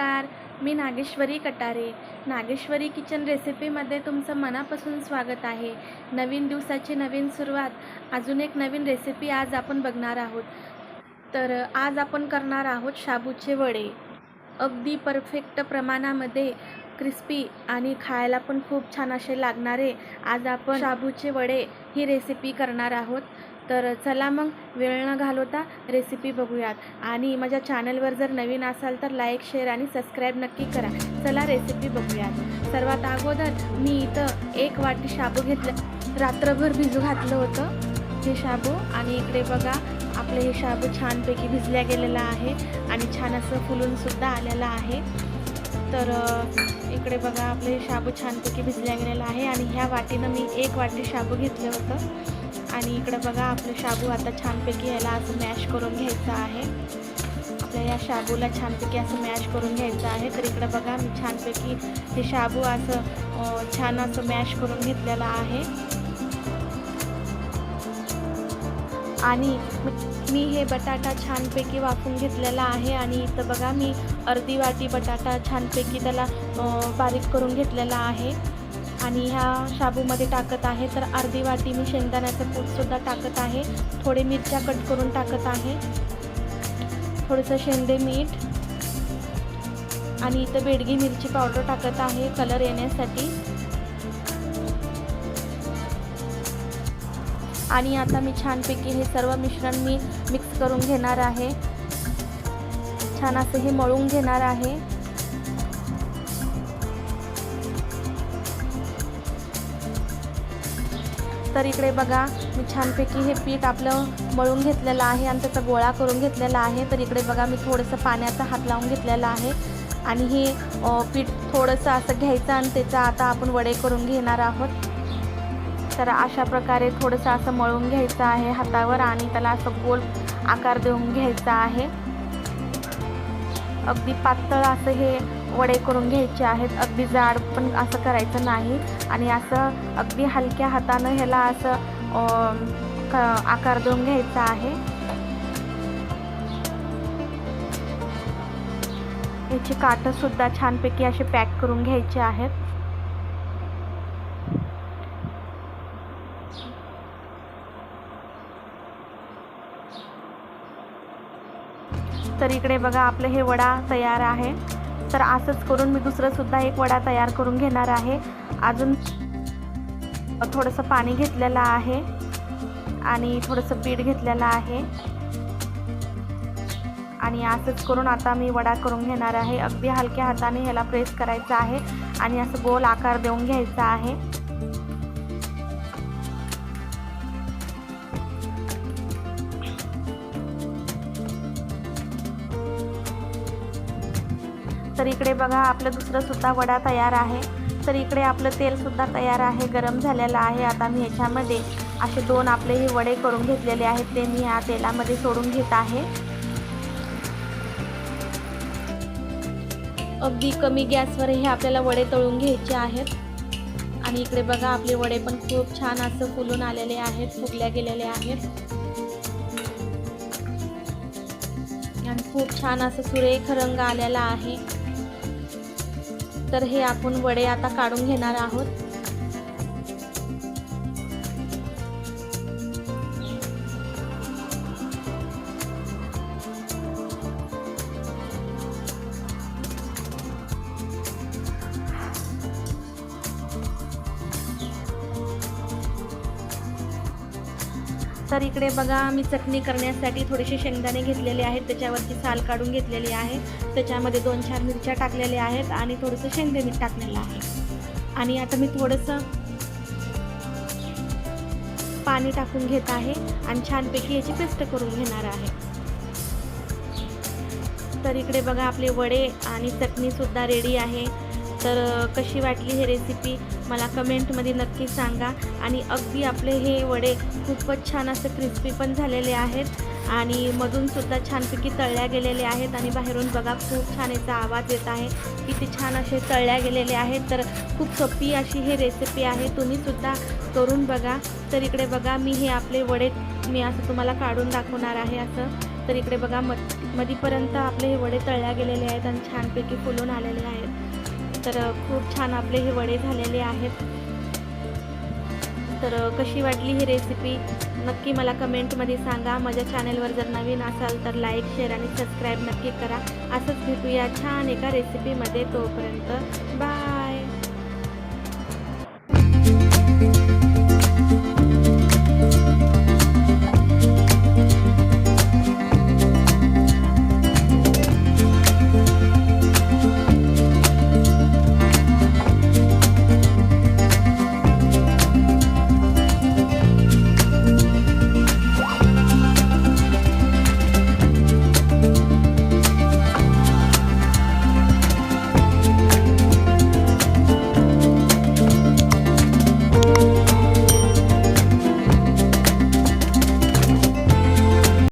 नमस्कार मी नागेश्वरी कटारे. नागेश्वरी किचन रेसिपीमध्ये तुमचं मनापासून स्वागत आहे. नवीन दिवसाची नवीन सुरुवात अजून एक नवीन रेसिपी आज आपण बघणार आहोत. तर आज आपण करणार आहोत शाबूचे वडे. अगदी परफेक्ट प्रमाणामध्ये क्रिस्पी आणि खायला पण खूप छान असे लागणारे आज आपण शाबूचे वडे ही रेसिपी करणार आहोत. तर चला मग वेळ न घालवता रेसिपी बघूयात. आणि माझ्या चॅनलवर जर नवीन असाल तर लाईक शेअर आणि सबस्क्राईब नक्की करा. चला रेसिपी बघूयात. सर्वात अगोदर मी इथं एक वाटी शाबू घेतलं. रात्रभर भिजू घातलं होतं हे शाबू. आणि इकडे बघा आपलं हे शाबू छानपैकी भिजल्या गेलेलं आहे. आणि छान असं फुलूनसुद्धा आलेलं आहे. तर इकडे बघा आपलं हे शाबू छानपैकी भिजल्या गेलेलं आहे. आणि ह्या वाटीनं मी एक वाटी शाबू घेतलं होतं. आणि इकडं बघा आपलं शाबू आता छानपैकी याला असं मॅश करून घ्यायचं आहे. आपल्या या शाबूला छानपैकी असं मॅश करून घ्यायचं आहे. तर इकडं बघा मी छानपैकी हे शाबू असं छान असं मॅश करून घेतलेलं आहे. आणि मी हे बटाटा छानपैकी वाफून घेतलेला आहे आणि इथं बघा मी अर्धी वाटी बटाटा छानपैकी त्याला बारीक करून घेतलेला आहे. आणि ह्या शाबूमध्ये टाकत आहे. तर अर्धी वाटी मी शेंगदाण्याचं पूटसुद्धा टाकत आहे. थोडे मिरच्या कट करून टाकत आहे. थोडंसं शेंदे मीठ आणि इथं बेडगी मिरची पावडर टाकत आहे कलर येण्यासाठी. आणि आता मी छानपैकी हे सर्व मिश्रण मी मिक्स करून घेणार आहे. छान असं हे मळून घेणार आहे. तर इकडे बघा मी छानपैकी हे पीठ आपलं मळून घेतलेलं आहे आणि त्याचा गोळा करून घेतलेला आहे. तर इकडे बघा मी थोडंसं पाण्याचा हात लावून घेतलेला आहे. आणि हे पीठ थोडंसं असं घ्यायचं आणि त्याचा आता आपण वडे करून घेणार आहोत. तर अशा प्रकारे थोडंसं असं मळून घ्यायचं आहे हातावर आणि त्याला असं गोल आकार देऊन घ्यायचा आहे. अगदी पातळ असं हे वडे करून घ्यायचे आहेत. अगदी जाड पण असं करायचं नाही. आणि असं अगदी हलक्या हातानं ह्याला असं आकार देऊन घ्यायचा आहे. याची काठंसुद्धा छानपैकी असे पॅक करून घ्यायचे आहेत. तर इकडे बघा आपलं हे वडा तयार आहे. तर असंच करून मी दुसरंसुद्धा एक वडा तयार करून घेणार आहे. अजून थोडंसं पाणी घेतलेलं आहे आणि थोडंसं पीठ घेतलेलं आहे. आणि असंच करून आता मी वडा करून घेणार आहे. अगदी हलक्या हाताने ह्याला प्रेस करायचं आहे आणि असं गोल आकार देऊन घ्यायचा आहे. तर इकडे बघा आपलं दुसरंसुद्धा वडा तयार आहे. तर इकडे आपलं तेलसुद्धा तयार आहे गरम झालेलं आहे. आता मी ह्याच्यामध्ये असे दोन आपले हे वडे करून घेतलेले आहेत. ते मी या तेलामध्ये सोडून घेत आहे. अगदी कमी गॅसवर हे आपल्याला वडे तळून घ्यायचे आहेत. आणि इकडे बघा आपले वडे पण खूप छान असं फुलून आलेले आहेत फुगल्या गेलेले आहेत. आणि खूप छान असं सुरेख रंग आलेला आहे. तर हे आपण वडे आता काढून घेणार आहोत. तर इकडे बघा मी चटणी करण्यासाठी थोडेसे शेंगदाणे घेतलेले आहेत. त्याच्यावरती साल काढून घेतलेली आहे. त्याच्यामध्ये दोन चार मिरच्या टाकलेल्या आहेत आणि थोडंसं शेंगदे मीठ टाकलेलं आहे. आणि आता मी थोडंसं पाणी टाकून घेत आहे आणि छानपैकी याची पेस्ट करून घेणार आहे. तर इकडे बघा आपले वडे आणि चटणीसुद्धा रेडी आहे. तर कशी वाटली ही रेसिपी मला कमेंटमध्ये नक्की सांगा. आणि अगदी आपले हे वडे खूपच छान असं क्रिस्पी पण झालेले आहेत. आणि मधूनसुद्धा छानपैकी तळल्या गेलेले आहेत. आणि बाहेरून बघा खूप छान याचा आवाज येत आहे. किती छान असे तळल्या गेलेले आहेत. तर खूप सोपी अशी ही रेसिपी आहे. तुम्हीसुद्धा करून बघा. तर इकडे बघा मी हे आपले वडे मी असं तुम्हाला काढून दाखवणार आहे असं. तर इकडे बघा म मधीपर्यंत आपले हे वडे तळल्या गेलेले आहेत आणि छानपैकी फुलून आलेले आहेत. तर खूप छान आपले हे वडे झालेले आहेत. तर कशी वाटली ही रेसिपी नक्की मला कमेंटमध्ये सांगा. माझ्या चॅनेलवर जर नवीन असाल तर लाईक शेअर आणि सबस्क्राईब नक्की करा. असंच भेटूया छान एका रेसिपीमध्ये तोपर्यंत. बाय